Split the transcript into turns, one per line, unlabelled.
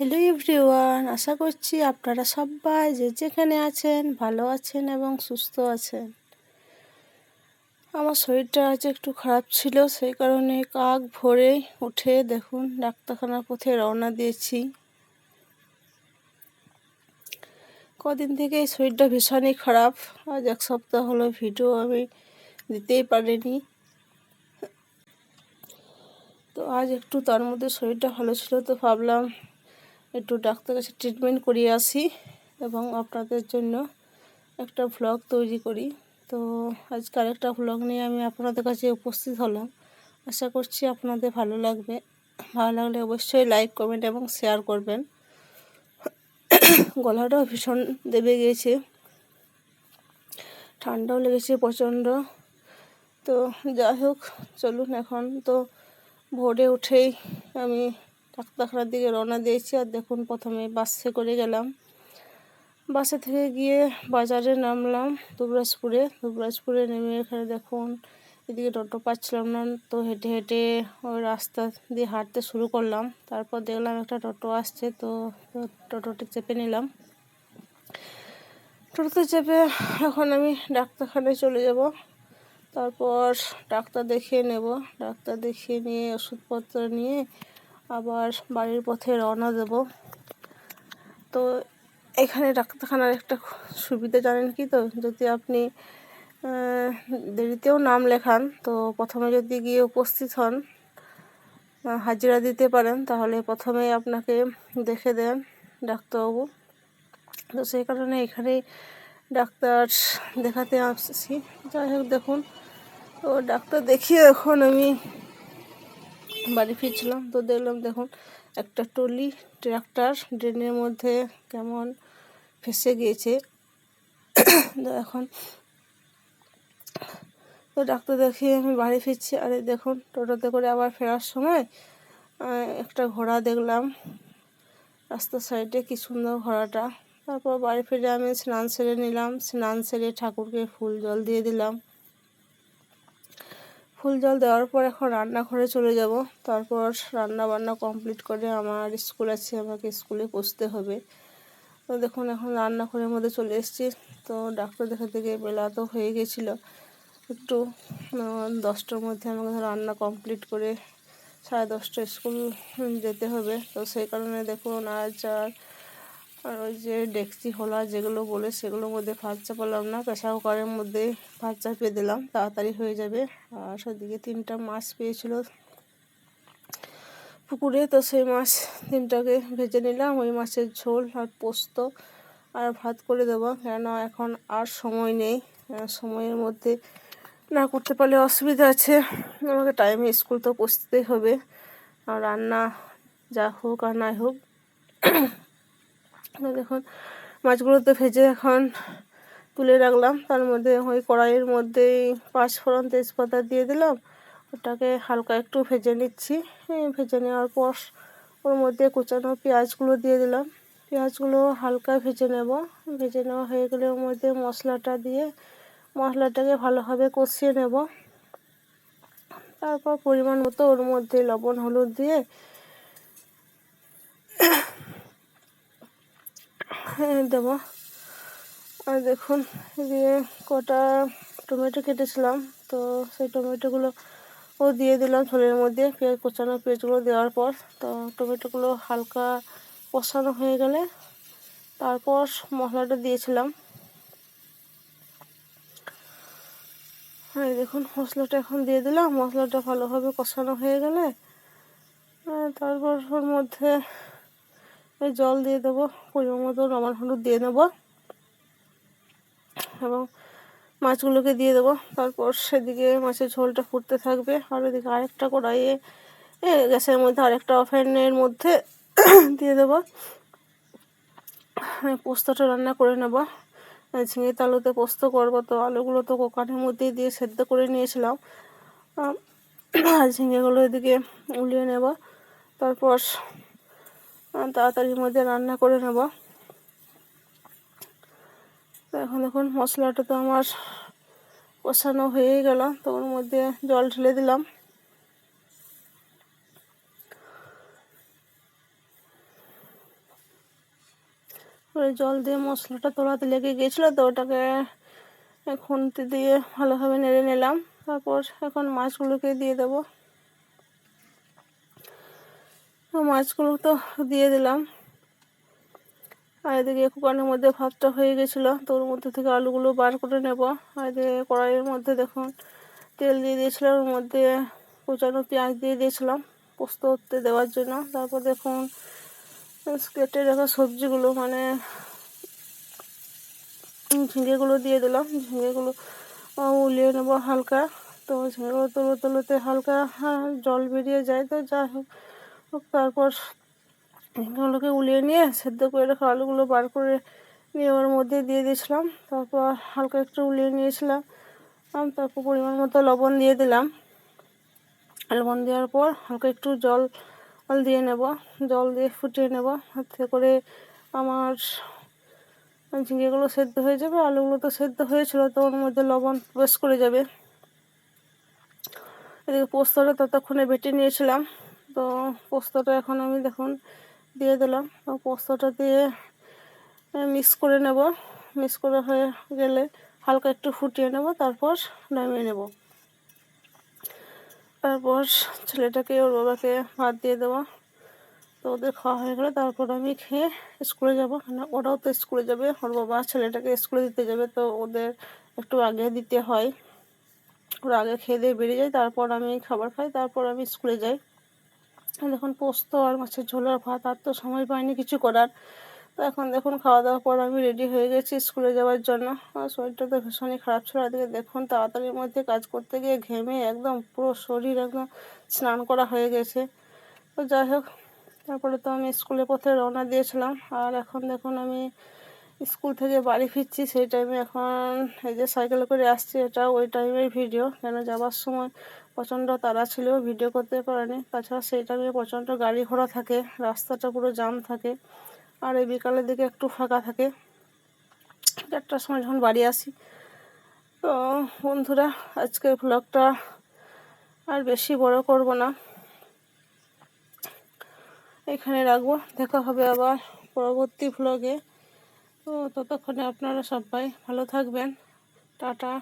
Hello everyone আশা করছি আপনারা সবাই যে যেখানে আছেন ভালো আছেন এবং সুস্থ আছেন। আমার শরীরটা আজ একটু খারাপ ছিল, সেই কারণে কাক ভোরে উঠে দেখুন ডাক্তারখানার পথে রওনা দিয়েছি। কদিন থেকে শরীরটা ভীষণই খারাপ, আজ এক সপ্তাহ হলো ভিডিও আমি দিতেই পারিনি। তো আজ একটু তার মধ্যে শরীরটা ভালো ছিল তো ভাবলাম একটু ডাক্তার কাছে ট্রিটমেন্ট করিয়ে আসি এবং আপনাদের জন্য একটা ভ্লগ তৈরি করি। তো আজকে আরেকটা ভ্লগ নিয়ে আমি আপনাদের কাছে উপস্থিত হলাম। আশা করছি আপনাদের ভালো লাগবে। ভালো লাগলে অবশ্যই লাইক কমেন্ট এবং শেয়ার করবেন। গলাটাও ভীষণ দেবে গিয়েছে ঠান্ডাও লেগেছে প্রচণ্ড। তো যাই হোক, চলুন এখন তো ভোরে উঠেই আমি ডাক্তারখানার দিকে রওনা দিয়েছি আর দেখুন প্রথমে বাসে করে গেলাম। বাসে থেকে গিয়ে বাজারে নামলাম দুবরাজপুরে। দুবরাজপুরে নেমে এখানে দেখুন এদিকে টোটো পাচ্ছিলাম না, তো হেঁটে হেঁটে ওই রাস্তা দিয়ে হাঁটতে শুরু করলাম। তারপর দেখলাম একটা টোটো আসছে, তো টোটোটি চেপে নিলাম। টোটোতে চেপে এখন আমি ডাক্তারখানায় চলে যাব। তারপর ডাক্তার দেখিয়ে নেব। ডাক্তার দেখিয়ে নিয়ে ওষুধপত্র নিয়ে আবার বাড়ির পথে রওনা দেব। তো এখানে ডাক্তারখানার একটা সুবিধা জানেন কি তো? যদি আপনি দেরিতেও নাম লেখান, তো প্রথমে যদি গিয়ে উপস্থিত হন হাজিরা দিতে পারেন, তাহলে প্রথমে আপনাকে দেখে দেন ডাক্তারবাবু। তো সেই কারণে এখানেই ডাক্তার দেখাতে আসছি। যাই হোক দেখুন, তো ডাক্তার দেখিয়ে এখন আমি বাড়ি ফিরছিলাম তো দেখলাম, দেখুন, একটা টলি ট্রাক্টর ড্রেনের মধ্যে কেমন ফেসে গিয়েছে। তো এখন তো ডাক্তার দেখিয়ে আমি বাড়ি ফিরছি। আরে দেখুন, টোটোতে করে আবার ফেরার সময় একটা ঘোড়া দেখলাম। রাস্তার সাইডে কি সুন্দর ঘোড়াটা। তারপর বাড়ি ফিরে আমি স্নান সেরে নিলাম। স্নান সেরে ঠাকুরকে ফুল জল দিয়ে দিলাম। ফুল জল দেওয়ার পর এখন রান্নাঘরে চলে যাব। তারপর রান্না বান্না কমপ্লিট করে আমার স্কুল আছে, আমাকে স্কুলে পৌঁছতে হবে। তো দেখুন, এখন রান্নাঘরের মধ্যে চলে এসেছি। তো ডাক্তার দেখা থেকে বেলা তো হয়ে গেছিল। একটু দশটার মধ্যে আমাকে রান্না কমপ্লিট করে সাড়ে দশটা স্কুল যেতে হবে। তো সেই কারণে দেখুন, আজ আর আর ওই যে ডেক্সি হোলা যেগুলো বলে সেগুলোর মধ্যে ভাত চাপালাম না প্রেশার কুকারের মধ্যে ভাত চাপিয়ে দিলাম, তাড়াতাড়ি হয়ে যাবে। আর সেদিকে তিনটা মাছ পেয়েছিল পুকুরে, তো সেই মাছ তিনটাকে ভেজে নিলাম, ওই মাছের ঝোল আর পোস্ত আর ভাত করে দেবো কেন এখন আর সময় নেই। সময়ের মধ্যে না করতে পারলে অসুবিধা আছে, আমাকে টাইমে স্কুল তো পৌঁছতেই হবে। আর রান্না যা হোক আর নাই হোক দেখুন মাছগুলো তো ভেজে এখন তুলে রাখলাম। তার মধ্যে ওই কড়াইয়ের মধ্যেই পাঁচ ফোড়ন তেজপাতা দিয়ে দিলাম। ওটাকে হালকা একটু ভেজে নিচ্ছি। ভেজে নেওয়ার পর ওর মধ্যে কুচানো পেঁয়াজগুলো দিয়ে দিলাম। পেঁয়াজগুলো হালকা ভেজে নেব। ভেজে নেওয়া হয়ে গেলে ওর মধ্যে মশলাটা দিয়ে মশলাটাকে ভালোভাবে কষিয়ে নেব। তারপর পরিমাণ মতো ওর মধ্যে লবণ, হলুদ দিয়ে দেবো। আর দেখুন দিয়ে কটা টমেটো কেটেছিলাম, তো সেই টমেটোগুলো ও দিয়ে দিলাম ঝোলের মধ্যে। পেঁয়াজ কোচানো পেঁয়াজগুলো দেওয়ার পর, তো টমেটোগুলো হালকা কষানো হয়ে গেলে তারপর মশলাটা দিয়েছিলাম। হ্যাঁ দেখুন, মশলাটা এখন দিয়ে দিলাম। মশলাটা ভালোভাবে কষানো হয়ে গেলে তারপর ওর মধ্যে জল দিয়ে দেবো, পরিমাণ মতো লবণ হলুদ দিয়ে নেব। এবং মাছগুলোকে দিয়ে দেবো, তারপর সেদিকে মাছের ঝোলটা ফুটতে থাকবে। আর ওইদিকে আরেকটা কড়াইয়ে গ্যাসের মধ্যে আরেকটা ওভেনের মধ্যে দিয়ে দেবো। পোস্তটা রান্না করে নেব। ঝিঙে তালুতে পোস্ত করব তো, আলুগুলো তো কোকানের মধ্যেই দিয়ে সেদ্ধ করে নিয়েছিলাম। আর ঝিঙেগুলো এদিকে উলিয়ে নেব। তারপর তাড়াতাড়ির মধ্যে রান্না করে নেব। তো এখন দেখুন, মশলাটা তো আমার কষানো হয়েই গেল, তো ওর মধ্যে জল ঢেলে দিলাম। জল দিয়ে মশলাটা তোলাতে লেগে গিয়েছিল, তো ওটাকে খুন্তি দিয়ে ভালোভাবে নেড়ে নিলাম। তারপর এখন মাছগুলোকে দিয়ে দেবো। মাছগুলো তো দিয়ে দিলাম। আর এদিকে কুকারের মধ্যে ভাতটা হয়ে গেছিল, তো ওর মধ্যে থেকে আলুগুলো বার করে নেব। আর এদিকে কড়াইয়ের মধ্যে দেখুন, তেল দিয়ে দিয়েছিলাম, ওর মধ্যে কুচানো পেঁয়াজ দিয়ে দিয়েছিলাম পোস্ত দেওয়ার জন্য। তারপর দেখুন, কেটে রাখা সবজিগুলো মানে ঝিঙেগুলো দিয়ে দিলাম। ঝিঙেগুলো উলিয়ে নেব হালকা। তো ঝিঙেগুলো তুলো তুলোতে হালকা জল বেরিয়ে যায়। তো যাই হোক তারপর ঝিঙেগুলোকে উলিয়ে নিয়ে সেদ্ধ করে রাখা আলুগুলো বার করে নিয়ে ওর মধ্যে দিয়ে দিয়েছিলাম। তারপর হালকা একটু উলিয়ে নিয়েছিলাম। তারপর পরিমাণ মতো লবণ দিয়ে দিলাম। লবণ দেওয়ার পর হালকা একটু জল জল দিয়ে নেব। জল দিয়ে ফুটিয়ে নেব। হাতে করে আমার ঝিঙেগুলো সেদ্ধ হয়ে যাবে। আলুগুলো তো সেদ্ধ হয়েছিল তো ওর মধ্যে লবণ প্রবেশ করে যাবে। এদিকে পোস্তটা ততক্ষণে বেটে নিয়েছিলাম। তো পোস্তটা এখন আমি দেখুন দিয়ে দিলাম। তো পোস্তটা দিয়ে মিক্স করে নেব। মিক্স করে হয়ে গেলে হালকা একটু ফুটিয়ে নেব, তারপর নামিয়ে নেব। তারপর ছেলেটাকে, ওর বাবাকে ভাত দিয়ে দেবো। তো ওদের খাওয়া হয়ে গেলে তারপর আমি খেয়ে স্কুলে যাব। মানে ওরাও তো স্কুলে যাবে, ওর বাবা ছেলেটাকে স্কুলে দিতে যাবে, তো ওদের একটু আগে দিতে হয়। ওরা আগে খেয়ে দিয়ে বেরিয়ে যায়, তারপর আমি খাবার খাই, তারপর আমি স্কুলে যাই। দেখুন পোস্ত আর মাছের ঝোল আর ভাত, আর তো সময় পাইনি কিছু করার। তো এখন দেখুন খাওয়া দাওয়ার পর আমি রেডি হয়ে গেছি স্কুলে যাওয়ার জন্য। আর শরীরটা তো ভীষণই খারাপ ছিল। এদিকে দেখুন তাড়াতাড়ির মধ্যে কাজ করতে গিয়ে ঘেমে একদম পুরো শরীর একদম স্নান করা হয়ে গেছে। তো যাই হোক, তারপরে তো আমি স্কুলে পথে রওনা দিয়েছিলাম। আর এখন দেখুন আমি স্কুল থেকে বাড়ি ফিরছি। সেই টাইমে এখন এই যে সাইকেল করে আসছি এটা ওই টাইমের ভিডিও কেন যাওয়ার সময় প্রচণ্ড তারা ছিল, ভিডিও করতে পারেনি। তাছাড়া সেই টাইমে প্রচণ্ড গাড়ি ঘোড়া থাকে, রাস্তাটা পুরো জাম থাকে আর এই বিকালের দিকে একটু ফাঁকা থাকে। চারটার সময় যখন বাড়ি আসি, তো বন্ধুরা, আজকের ব্লগটা আর বেশি বড় করব না। এখানে রাখব। দেখা হবে আবার পরবর্তী ভ্লগে তো ততক্ষণে আপনারা সবাই ভালো থাকবেন। টাটা।